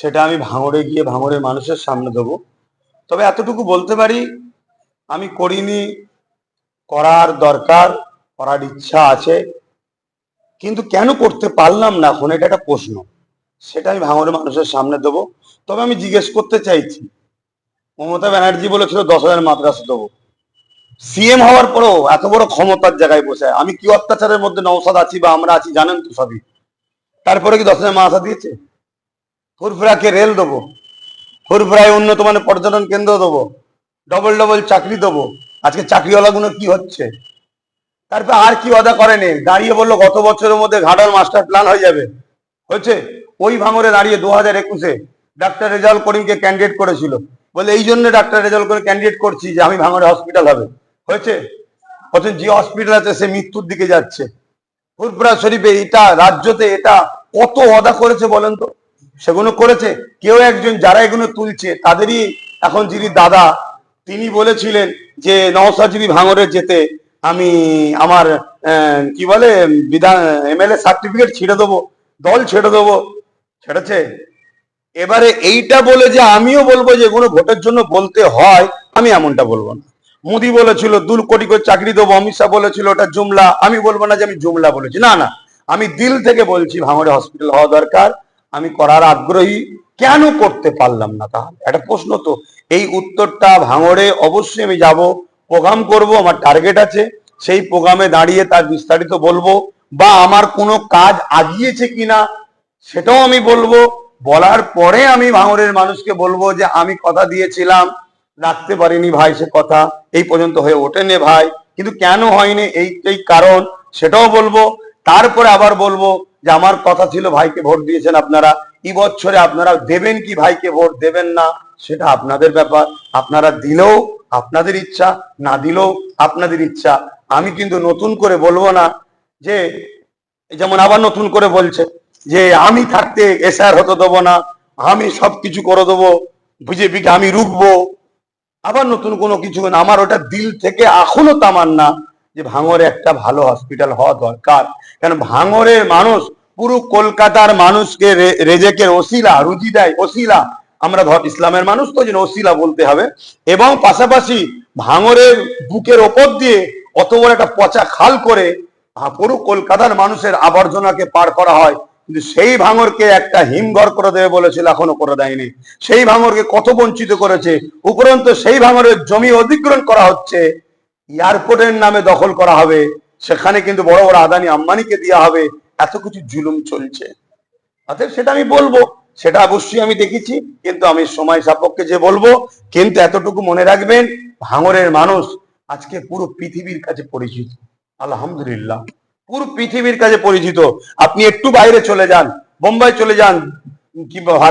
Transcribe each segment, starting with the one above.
সেটা আমি ভাঙড়ে গিয়ে ভাঙড়ের মানুষের সামনে দেবো। তবে এতটুকু বলতে পারি, আমি করিনি, করার দরকার, করার ইচ্ছা আছে। কিন্তু কেন করতে পারলাম না, এখন এটা একটা প্রশ্ন। সেটা আমি ভাঙড়ের মানুষের সামনে দেবো। তবে আমি জিজ্ঞেস করতে চাইছি, মমতা ব্যানার্জি বলেছিল দশ হাজার মাদ্রাসা দেবো। সিএম হওয়ার পরেও এত বড় ক্ষমতার জায়গায় বসে, আমি কি অত্যাচারের মধ্যে নৌসাদ আছি বা আমরা আছি, জানেন তো সবই। তারপরে কি দশ হাজার মাদ্রাসা দিয়েছে? ফুরফুরাকে রেল দেবো। ফুরফুরায় উন্নত মানের পর্যটন কেন্দ্র দেবো। ডবল ডবল চাকরি দেবো। আজকে চাকরিওয়ালাগুলো কি হচ্ছে? তারপর আর কি অদা করেনি দাঁড়িয়ে বলল, গত বছরের মধ্যে ঘাটাল মাস্টার প্ল্যান হয়ে যাবে। হয়েছে? ওই ভাঙরে দাঁড়িয়ে দু হাজার একুশে ডাক্তার রেজাউল করিমকে ক্যান্ডিডেট করেছিল। বলে, এই জন্য ডাক্তার রেজাউল করিম ক্যান্ডিডেট করছি যে আমি ভাঙরে হসপিটাল হবে। হয়েছে? অথচ যে হসপিটাল আছে, সে মৃত্যুর দিকে যাচ্ছে। ফুরপুরা শরীফে এটা, রাজ্যতে এটা কত অদা করেছে বলেন তো? সেগুলো করেছে। কেউ একজন যারা এগুলো তুলছে, তাদেরই এখন যিনি দাদা, তিনি বলেছিলেন যে নওসাদ যদি ভাঙরে যেতে, আমি আমার কি বলে, বিধান, এমএলএ সার্টিফিকেট ছেড়ে দেবো, দল ছেড়ে দেবো। ছেড়েছে। এবারে এইটা বলে যে, আমিও বলব যে, এগুলো ভোটের জন্য বলতে হয়। আমি এমনটা বলব না। মোদি বলেছিল দু কোটি করে চাকরি দেবো। অমিত শাহ বলেছিল, ওটা জুমলা। আমি বলব না যে, আমি জুমলা বলেছি। না না। আমি দিল থেকে বলছি, ভাঙড়ে হসপিটাল হওয়া দরকার। আমি করার আগ্রহী কেন করতে পারলাম না তাহলে? একটা প্রশ্ন তো। এই উত্তরটা ভাঙড়ে অবশ্যই আমি যাব, প্রোগ্রাম করব, আমার টার্গেট আছে, সেই প্রোগ্রামে দাঁড়িয়ে তার বিস্তারিত বলব, বা আমার কোনো কাজ আগিয়েছে কিনা সেটাও আমি বলব। বলার পরে আমি ভাঙড়ের মানুষকে বলব যে, আমি কথা দিয়েছিলাম, রাখতে পারিনি ভাই সে কথা, এই পর্যন্ত হয়ে ওঠেনি ভাই। কিন্তু কেন হয়নি? এই এই কারণ সেটাও বলব। তারপরে আবার বলব যে আমার কথা ছিল ভাইকে ভোট দিয়েছেন আপনারা। এই বছরে আপনারা দেবেন কি ভাইকে ভোট দেবেন না, সেটা আপনাদের ব্যাপার। আপনারা দিলেও আপনাদের ইচ্ছা, না দিলেও আপনাদের ইচ্ছা। আমি কিন্তু নতুন করে বলব না যে, যেমন আবার নতুন করে বলছে যে, আমি থাকতে এসআর হতে দেবো না, আমি সব কিছু করে দেবো, বিজেপিকে আমি রুখবো। আবার নতুন কোনো কিছু আমার ওটা দিল থেকে এখনও তামান্না। যে ভাঙরে একটা ভালো হসপিটাল হওয়া দরকার। কেন ভাঙরের মানুষ, পুরো কলকাতার মানুষকে রেজেকের ওসিলা, রুজি দেয়, ওসিলা। আমরা ধর ইসলামের মানুষ তো, যেন ওসিলা বলতে হবে। এবং পাশাপাশি ভাঙরের বুকের ওপর দিয়ে অত বড় একটা পচা খাল করে পুরো কলকাতার মানুষের আবর্জনাকে পার করা হয়। কিন্তু সেই ভাঙরকে একটা হিমঘর করে দেবে বলেছিল, এখনও করে দেয়নি। সেই ভাঙরকে কত বঞ্চিত করেছে? উপরন্ত সেই ভাঙরের জমি অধিগ্রহণ করা হচ্ছে। এয়ারপোর্টের নামে দখল করা হবে, সেখানে কিন্তু বড় বড় আদানি আম্বানিকে দেওয়া হবে, এত কিছু জুলুম চলছে। অতএব সেটা আমি বলব, সেটা অবশ্যই আমি দেখেছি, কিন্তু আমি সময় সাপেক্ষে যে বলব, কিন্তু এতটুকু মনে রাখবেন, ভাঙরের মানুষ আজকে পুরো পৃথিবীর কাছে পরিচিত। আলহামদুলিল্লাহ, পুরো পৃথিবীর কাছে পরিচিত। আপনি একটু বাইরে চলে যান, বোম্বাই চলে যান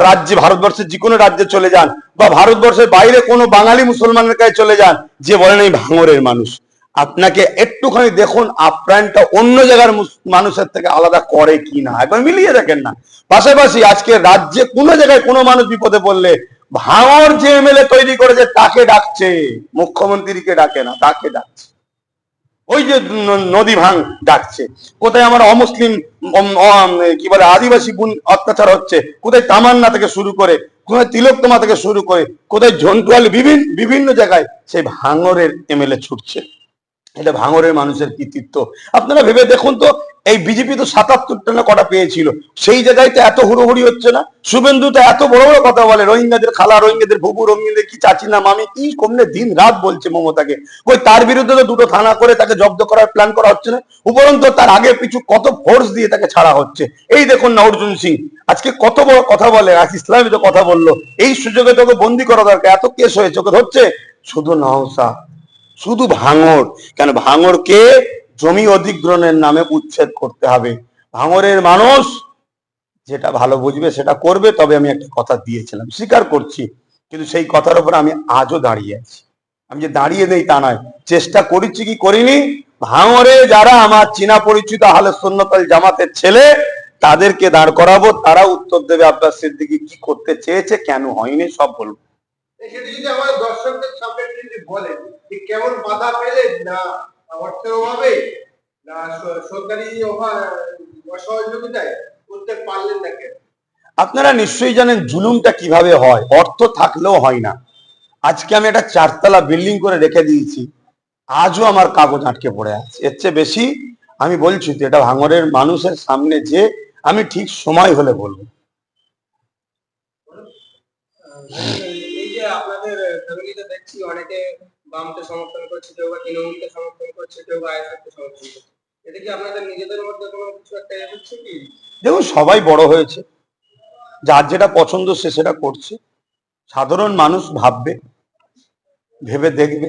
রাজ্যে, ভারতবর্ষের যে কোনো রাজ্যে চলে যান বা ভারতবর্ষের বাইরে কোনো বাঙালি মুসলমানের কাছে চলে যান, যে বলেন এই ভাঙরের মানুষ। আপনাকে একটুখানি দেখুন আপ্রাণটা অন্য জায়গার মানুষের থেকে আলাদা করে কি না? একবার মিলিয়ে দেখেন না। পাশাপাশি আজকে রাজ্যে কোনো জায়গায় কোনো মানুষ বিপদে পড়লে ভাঙর যে এমএলএ তৈরি করেছে, তাকে ডাকছে। মুখ্যমন্ত্রীকে ডাকে না, তাকে ডাকছে। ওই যে নদী ভাঙ ডাকছে। কোথায় আমার অমুসলিম কি বলে, আদিবাসী গুণ অত্যাচার হচ্ছে, কোথায় তামান্না থেকে শুরু করে, কোথায় তিলোত্তমা থেকে শুরু করে, কোথায় ঝন্টুয়াল বিভিন্ন বিভিন্ন জায়গায় সেই ভাঙরের এমএলএ ছুটছে। এটা ভাঙরের মানুষের কৃতিত্ব। আপনারা ভেবে দেখুন তো এই বিজেপি তো সাতাত্তরটা না কটা পেয়েছিল? সেই জায়গায় তো এত হুড়োহুড়ি হচ্ছে না? শুভেন্দু তো এত বড় বড় কথা বলে, রোহিঙ্গাদের খালা, রোহিঙ্গাদের ভুবু, রোহিঙ্গাদের কি চাচি না মামি, কি কমলে দিন রাত বলছে মমতাকে? ওই তার বিরুদ্ধে তো দুটো থানা করে তাকে জব্দ করার প্ল্যান করা হচ্ছে না? উপরন্ত তার আগে পিছু কত ফোর্স দিয়ে তাকে ছাড়া হচ্ছে? এই দেখুন না অর্জুন সিং, আজকে কত বড় কথা বলে, আজ ইসলামী তো কথা বলল। এই সুযোগে তোকে বন্দি করা দরকার, এত কেস হয়েছে ওকে ধরছে? শুধু নওসা, শুধু ভাঙর কেন ভাঙরকে জমি অধিগ্রহণের নামে উচ্ছেদ করতে হবে। ভাঙরের মানুষ যেটা ভালো বুঝবে সেটা করবে, তবে আমি একটা কথা দিয়েছিলাম, স্বীকার করছি, কিন্তু সেই কথার উপর আমি আজও দাঁড়িয়ে আছি। আমি যে দাঁড়িয়ে নেই তা নয়, চেষ্টা করেছি কি করিনি? ভাঙরে যারা আমার চীনা পরিচিত আহলে সুন্নতল জামাতের ছেলে, তাদেরকে দাঁড় করাবো, তারা উত্তর দেবে আব্বাস সিদ্দিকি কি করতে চেয়েছে, কেন হয়নি, সব বলব। সেটা যদি দর্শকদের সামনে বলেন কেমন বাধা পেলেন না। অর্থের অভাবে না সরকারি করতে পারলেন না আপনারা নিশ্চয়ই জানেন জুলুমটা কীভাবে হয়। অর্থ থাকলেও হয় না। আজকে আমি একটা চারতলা বিল্ডিং করে রেখে দিয়েছি। আজও আমার কাগজ আটকে পড়ে আছে। এর চেয়ে বেশি আমি বলছি তো এটা ভাঙরের মানুষের সামনে যে আমি ঠিক সময় হলে বলব। এই যে আপনাদের ফ্যামিলিতে দেখছি অনেকে বামকে সমর্থন করছে কেউ বা তৃণমূলকে সমর্থন দেখুন, সবাই বড় হয়েছে। যার যেটা পছন্দ সে সেটা করছে। সাধারণ মানুষ ভাববে, ভেবে দেখবে,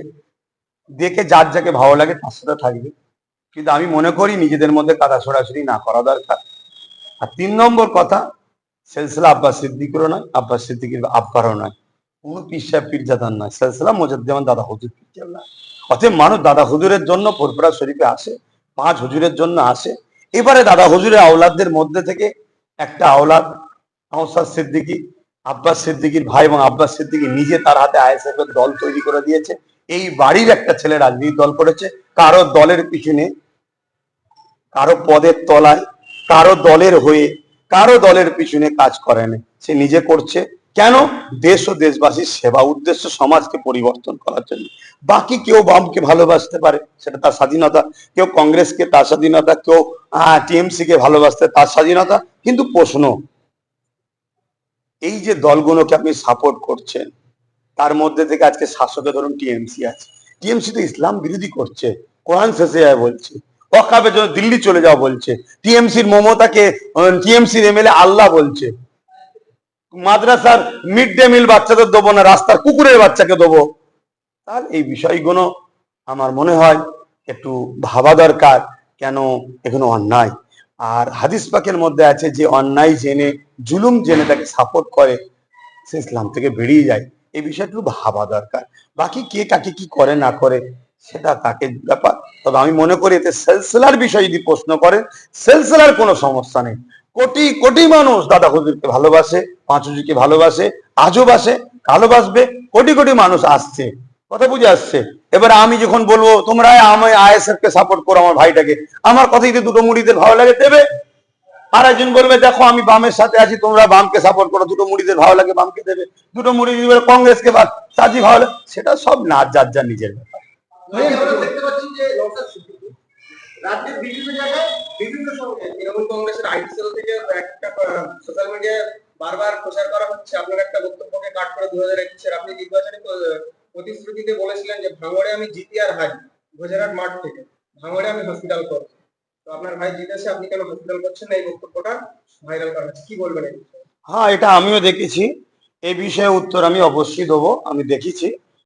দেখে যার যাকে ভালো লাগে তার সাথে থাকবে। কিন্তু আমি মনে করি নিজেদের মধ্যে কাদা ছড়াছড়ি না করা দরকার। আর তিন নম্বর কথা, সেলসিলা আব্বাস সিদ্দিকেরও নয়, আব্বাস সিদ্দিকের আব্বারও নয়। কোনো সাহেব পীরজাদার নয়। সেলসিলা মোজাদ্দেমান দাদা হুজুর পীরজাদা অতএব মানুষ দাদা হুজুরের জন্য ফুরফুরা শরীফে আসে, পাঁচ হুজুরের জন্য আসে। এবারে দাদা হুজুরের আওলাদদের মধ্যে থেকে একটা আওলাদ, নওসাদ সিদ্দিকী, আব্বাস সিদ্দিকীর ভাই এবং আব্বাস সিদ্দিকী নিজে তার হাতে আইএসএফ এর দল তৈরি করে দিয়েছে। এই বাড়ির একটা ছেলে রাজনীতি দল করেছে। কারও দলের পিছনে, কারও পদের তলায়, কারও দলের হয়ে, কারও দলের পিছনে কাজ করে না। সে নিজে করছে। কেন? দেশ ও দেশবাসীর সেবা উদ্দেশ্য সমাজকে পরিবর্তন করার জন্য। বাকি কেউ বামকে ভালোবাসতে পারে, সেটা তার স্বাধীনতা। কেউ কংগ্রেসকে তার স্বাধীনতা, কেউ টিএমসি কে ভালোবাসতে তার স্বাধীনতা। কিন্তু প্রশ্ন, এই যে দলগুলোকে আপনি সাপোর্ট করছেন, তার মধ্যে থেকে আজকে শাসকে ধরুন টিএমসি আছে। টিএমসি তো ইসলাম বিরোধী করছে, কোরআন শেষে যায় বলছে অকাবের জন্য দিল্লি চলে যাওয়া বলছে, টিএমসির মমতাকে, টিএমসির এমএলএ আল্লাহ বলছে। মাদ্রাসার মিড ডে মিল বাচ্চাদের দেবো না, রাস্তার কুকুরের বাচ্চাকে দেবো। তাহলে এই বিষয়গুলো আমার মনে হয় একটু ভাবা দরকার, কেন এখানে অন্যায়। আর হাদিস পাকের মধ্যে আছে যে, অন্যায় জেনে, জুলুম জেনে তাকে সাপোর্ট করে, সে ইসলাম থেকে বেরিয়ে যায়। এই বিষয়টা ভাবা দরকার। বাকি কে কাকে কি করে, না করে, সেটা তাকে ব্যাপার। তবে আমি মনে করি এতে সেলসেলার বিষয় যদি প্রশ্ন করেন, সেলসেলার কোনো সমস্যা নেই। কোটি কোটি মানুষ দাদা হুজুরকে ভালোবাসে পাঁচ ভালোবাসে, আজও বাসে ভালোবাসবে কোটি কোটি মানুষ আসছে, কথা বুঝে আসছে। এবার আমি যখন বলব, তোমরা আমি আইএসএফ কে সাপোর্ট করো আমার ভাইটাকে, আমার কথাই তো দুটো মুড়িদের ভালো লাগে, দেবে? আর একজন বলবে, দেখো, আমি বামের সাথে আছি, তোমরা বামকে সাপোর্ট করো, দুটো মুড়িদের ভালো লাগে বামকে দেবে, দুটো মুড়ি কংগ্রেসকে বা সাজি ভালো সেটা সব না যার যার নিজের ব্যাপার ভাই, আমরা দেখতে পাচ্ছি যে নওশাদ সিদ্দিকী রাজ্যের বিভিন্ন জায়গায় বিভিন্ন সময়ে তৃণমূল কংগ্রেসের আইটি সেল থেকে একটা সোশ্যাল মিডিয়ায় বারবার প্রচার করা হচ্ছে। আপনার একটা বক্তব্যকে কাট করে দু হাজার একুশের। আপনি নির্বাচনী প্রতিশ্রুতিতে বলেছিলেন যে ভাঙড়ে আমি জিতি আর হারি গুজরাট মাঠ থেকে। ভাঙড়ে আমি হসপিটাল করব। তো আপনার ভাই জিতেছে, আপনি কেন হসপিটাল করছেন না? এই বক্তব্যটা ভাইরাল করা হচ্ছে। কি বলবেন হ্যাঁ এটা আমিও দেখেছি। এই বিষয়ে উত্তর আমি অবশ্যই দেবো। আমি দেখেছি।